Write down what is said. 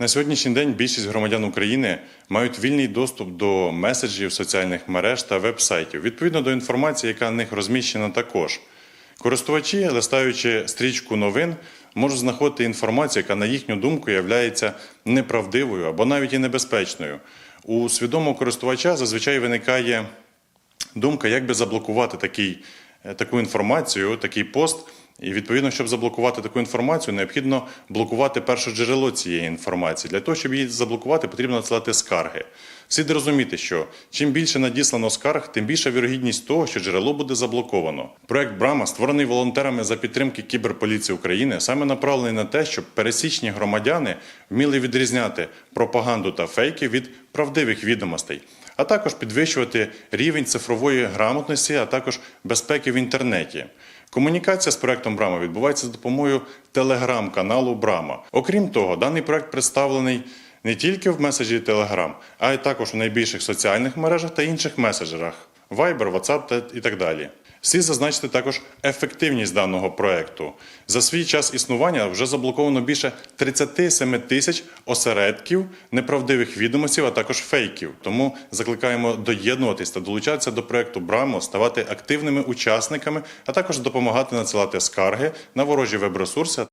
На сьогоднішній день більшість громадян України мають вільний доступ до меседжів соціальних мереж та веб-сайтів, відповідно до інформації, яка на них розміщена також. Користувачі, листаючи стрічку новин, можуть знаходити інформацію, яка, на їхню думку, є неправдивою або навіть і небезпечною. У свідомого користувача зазвичай виникає думка, як би заблокувати такий, е, таку інформацію, такий пост. І відповідно, щоб заблокувати таку інформацію, необхідно блокувати перше джерело цієї інформації. Для того, щоб її заблокувати, потрібно надсилати скарги. Слід розуміти, що чим більше надіслано скарг, тим більша вірогідність того, що джерело буде заблоковано. Проект Брама, створений волонтерами за підтримки кіберполіції України, саме направлений на те, щоб пересічні громадяни вміли відрізняти пропаганду та фейки від правдивих відомостей а також підвищувати рівень цифрової грамотності, а також безпеки в інтернеті. Комунікація з проектом Брама відбувається за допомогою телеграм-каналу Брама. Окрім того, даний проект представлений не тільки в меседжі Telegram, а й також у найбільших соціальних мережах та інших меседжерах Viber, WhatsApp і так далі. Слід зазначити також ефективність даного проекту. За свій час існування вже заблоковано більше 37 тисяч осередків неправдивих відомостей, а також фейків. Тому закликаємо доєднуватись та долучатися до проекту Брамо, ставати активними учасниками, а також допомагати надсилати скарги на ворожі веб-ресурси